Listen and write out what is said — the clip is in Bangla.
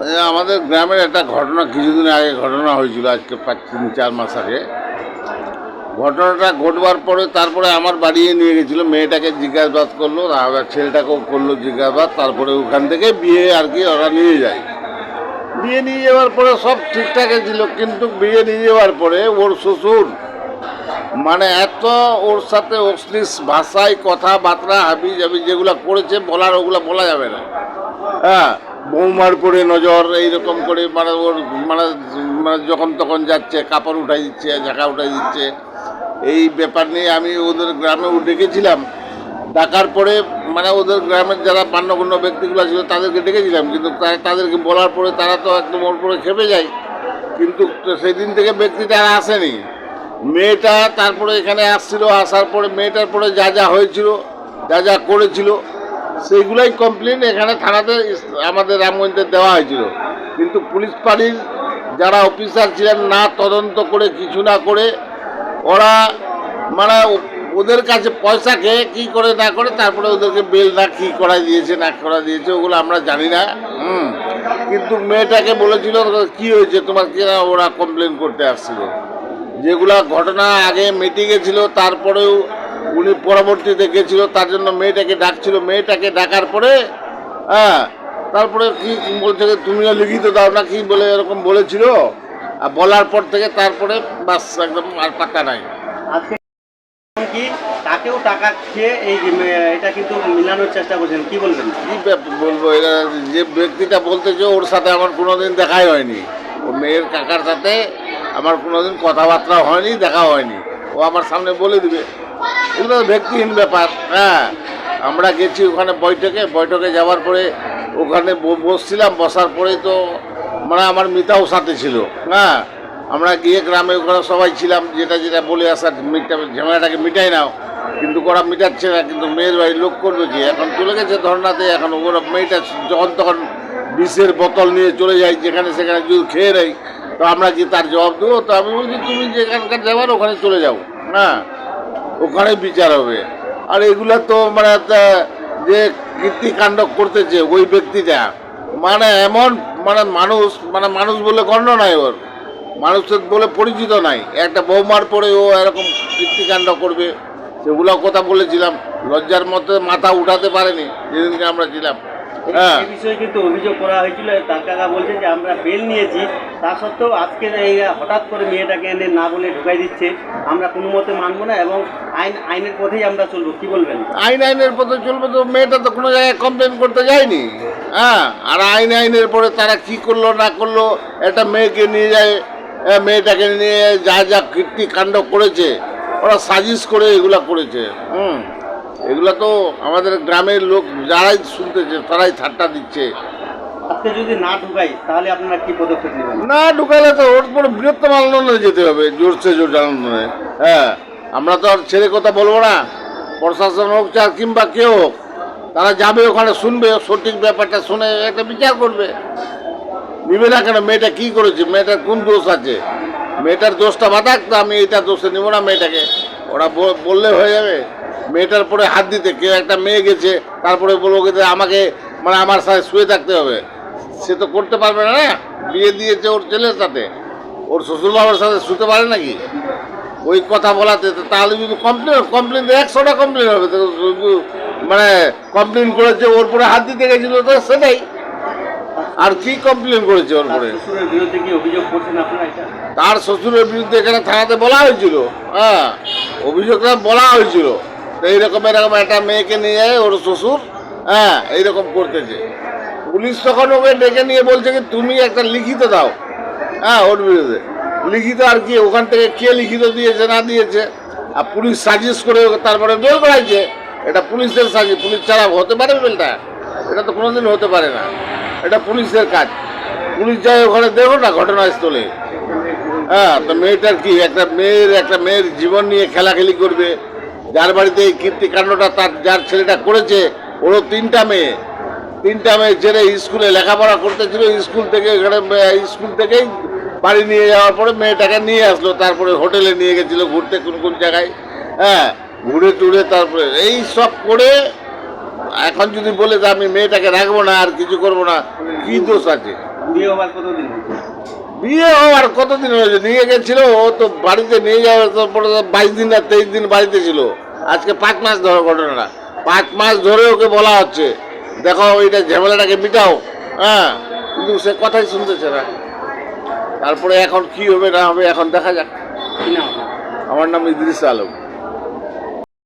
আমাদের গ্রামের একটা ঘটনা, কিছুদিন আগে ঘটনা হয়েছিল আজকে পাঁচ তিন, চার মাস আগে। ঘটনাটা ঘটবার পরে তারপরে আমার বাড়িয়ে নিয়ে গেছিল, মেয়েটাকে জিজ্ঞাসাবাদ করল আবার ছেলেটাকেও করল জিজ্ঞাসাবাদ, তারপরে ওখান থেকে বিয়ে আর কি ওরা নিয়ে যায়। বিয়ে নিয়ে যাওয়ার পরে সব ঠিকঠাকই ছিল কিন্তু বিয়ে নিয়ে যাওয়ার পরে ওর শ্বশুর মানে এত ওর সাথে অশ্লীল ভাষায় কথাবার্তা হাবি যাবি যেগুলো করেছে, বলার ওগুলো বলা যাবে না। হ্যাঁ বৌমার করে নজর, এইরকম করে মানে ওর মানে মানে যখন তখন যাচ্ছে, কাপড় উঠাই দিচ্ছে, ঝাঁকা উঠাই দিচ্ছে। এই ব্যাপার নিয়ে আমি ওদের গ্রামে ডেকেছিলাম। ডাকার পরে মানে ওদের গ্রামের যারা মান্যগণ্য ব্যক্তিগুলো ছিল, তাদেরকে ডেকেছিলাম। কিন্তু তাদেরকে বলার পরে তারা তো একদম ওর পরে খেপে যায়। কিন্তু সেদিন থেকে ব্যক্তিটা আর আসেনি। মেয়েটা তারপরে এখানে আসছিল, আসার পরে মেয়েটার পরে যা যা হয়েছিল, যা যা করেছিল সেইগুলাই কমপ্লেন এখানে থানাতে আমাদের রামগঞ্জে দেওয়া হয়েছিল। কিন্তু পুলিশ পার্টির যারা অফিসার ছিলেন, না তদন্ত করে, কিছু না করে, ওরা মানে ওদের কাছে পয়সা খেয়ে কী করে না করে, তারপরে ওদেরকে বেল না কী করা দিয়েছে, না করা দিয়েছে, ওগুলো আমরা জানি না। হুম। কিন্তু মেয়েটাকে বলেছিল, কি হয়েছে? তোমার কি ওরা কমপ্লেন করতে আসছিল? যেগুলা ঘটনা আগে মিটে গেছিল তারপরেও উনি পরবর্তীতে গেছিল তার জন্য মেয়েটাকে ডাকছিল। মেয়েটাকে ডাকার পরে হ্যাঁ তারপরে কি বলছে তুমিও লিখিত দাও না কি বলে এরকম বলেছিল। আর বলার পর থেকে তারপরে বাস একদম আর পাত্তা নাই। আজকে কি তাকেও টাকা খেয়ে এই এটা কিন্তু মিলানোর চেষ্টা করছেন কি বলবেন? কি বলব এরা যে ব্যক্তিটা বলতেছে ওর সাথে আমার কোনোদিন দেখাই হয়নি। ও মেয়ের কাকার সাথে আমার কোনোদিন কথাবার্তা হয়নি দেখা হয়নি। ও আমার সামনে বলে দিবে। এগুলো ব্যক্তিহীন ব্যাপার হ্যাঁ। আমরা গেছি ওখানে বৈঠকে বৈঠকে যাওয়ার পরে ওখানে বসছিলাম, বসার পরেই তো মানে আমার মিতাও সাথে ছিল হ্যাঁ। আমরা গিয়ে গ্রামে ওখানে সবাই ছিলাম, যেটা যেটা বলে আসার ঝামেলাটাকে মিটাই নাও। কিন্তু ওরা মিটাচ্ছে না, কিন্তু মেয়ের বাড়ির লোক করবে কি? এখন চলে গেছে ধর্নাতে, এখন ওরা মেয়েটা যখন তখন বিষের বোতল নিয়ে চলে যায়, যেখানে সেখানে যদি খেয়ে নেই তো আমরা যে তার জবাব দেবো, তো আমি বলছি, তুমি যেখানকার যাবার, ওখানে চলে যাও। হ্যাঁ ওখানে বিচার হবে। আর এগুলো তো মানে যে কীর্তিকাণ্ড করতেছে ওই ব্যক্তিটা মানে এমন মানে মানুষ মানে মানুষ বলে গণ্য নাই ওর। মানুষের বলে পরিচিত নাই। একটা বৌমার পরে ও এরকম কীর্তিকাণ্ড করবে। সেগুলো কথা বলেছিলাম। লজ্জার মধ্যে মাথা উঠাতে পারেনি, যেদিনকে আমরা ছিলাম। হ্যাঁ। বিষয়ে কিন্তু অভিযোগ করা হয়েছিল। তার কাকা বলছে যে আমরা বেল নিয়েছি। তা সত্ত্বেও আজকে এই হঠাৎ করে মেয়েটাকে এনে না বলে ঢুকাই দিচ্ছে আমরা কোনো মতে মানবো না এবং আইন আইনের পথেই আমরা চলবো। কি বলবেন? আইন আইনের পথে চলবে তো মেয়েটা তো কোনো জায়গায় কমপ্লেন করতে যায়নি। হ্যাঁ আর আইন আইনের পরে তারা কি করল না করল একটা মেয়েকে নিয়ে যায় মেয়েটাকে নিয়ে যা যা কীর্তি কাণ্ড করেছে ওরা সাজিশ করে এগুলা করেছে। হুম। এগুলা তো আমাদের গ্রামের লোক যারাই শুনতেছে তারাই ঠাট্টা দিচ্ছে। আজকে যদি না ঢুকাই তাহলে আপনারা কি পদক্ষেপ নেবেন? না ঢুকালে তো ওর পরে বৃহত্তম আন্দোলনে যেতে হবে জোরসে জোর আন্দোলনে। হ্যাঁ আমরা তো আর ছেড়ে কথা বলব না। প্রশাসন হোক চার কিংবা কেউ হোক তারা যাবে ওখানে শুনবে সঠিক ব্যাপারটা শুনে একটা বিচার করবে। নিবে না কেন? মেয়েটা কি করেছে? মেয়েটার কোন দোষ আছে? মেয়েটার দোষটা বাতাক তো আমি এটা দোষে নিব না মেয়েটাকে। ওরা বললে হয়ে যাবে। মেয়েটার পরে হাত দিতে কেউ একটা মেয়ে গেছে তারপরে বলব যে আমাকে মানে আমার সাথে শুয়ে থাকতে হবে। সে তো করতে পারবে না না? বিয়ে দিয়েছে ওর ছেলের সাথে। ওর শ্বশুর বাবার সাথে শুতে পারে নাকি? ওই কথা বলাতে তাহলে যদি কমপ্লেন কমপ্লেন একশোটা কমপ্লেন হবে। মানে কমপ্লেন করেছে ওর পরে হাত দিতে গেছিল তো সেটাই আর কি কমপ্লেন করেছে ওর পরে? তার শ্বশুরের বিরুদ্ধে এখানে থানাতে বলা হয়েছিল হ্যাঁ। অভিযোগটা বলা হয়েছিল। এইরকম এরকম একটা মেয়েকে নিয়ে ওর শ্বশুর হ্যাঁ এইরকম করতেছে। পুলিশ তখন ওকে ডেকে নিয়ে বলছে কি, তুমি একটা লিখিত দাও। হ্যাঁ ওর বিরুদ্ধে। লিখিত আর কি, ওখান থেকে কে লিখিত দিয়েছে, না দিয়েছে। আর পুলিশ সাজিশ করে তারপরে বেল করাইছে এটা পুলিশের সাজিশ পুলিশ ছাড়া হতে পারে বেলটা? এটা তো কোনোদিন হতে পারে না। এটা পুলিশের কাজ। পুলিশ যায় ওখানে দেখো না ঘটনাস্থলে। হ্যাঁ তো মেয়েটার কি, একটা মেয়ের একটা মেয়ের জীবন নিয়ে খেলাখেলি করবে। যার বাড়িতে এই কীর্তিকাণ্ডটা তার যার ছেলেটা করেছে, ওরও তিনটা মেয়ে। তিনটা মেয়ে ছেলে স্কুলে লেখাপড়া করতেছিল, স্কুল থেকে এখানে স্কুল থেকেই বাড়ি নিয়ে যাওয়ার পরে মেয়েটাকে নিয়ে আসলো, তারপরে হোটেলে নিয়ে গেছিল ঘুরতে কোন কোন জায়গায় হ্যাঁ ঘুরে টুরে তারপরে। এই সব করে এখন যদি বলে যে আমি মেয়েটাকে রাখব না আর কিছু করব না, কি দোষ আছে? বিয়ে ও আর হওয়ার কতদিন হয়েছে? নিয়ে গেছিল ও তো বাড়িতে নিয়ে যাওয়ার বাইশ দিন না তেইশ দিন বাড়িতে ছিল। আজকে পাঁচ মাস ধরে ঘটনাটা। পাঁচ মাস ধরে ওকে বলা হচ্ছে। দেখো ওইটা ঝামেলাটাকে মিটাও। হ্যাঁ কিন্তু সে কথাই শুনতেছে না। তারপরে এখন কি হবে না হবে এখন দেখা যাক? আমার নাম ইদ্রিস আলম।